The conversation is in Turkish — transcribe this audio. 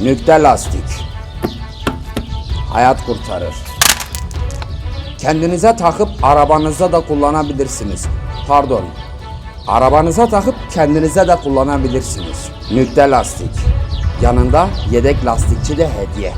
Nükte lastik. Hayat kurtarır. Kendinize takıp arabanızda da kullanabilirsiniz. Pardon. Arabanıza takıp kendinize de kullanabilirsiniz. Nükte lastik. Yanında yedek lastikçi de hediye.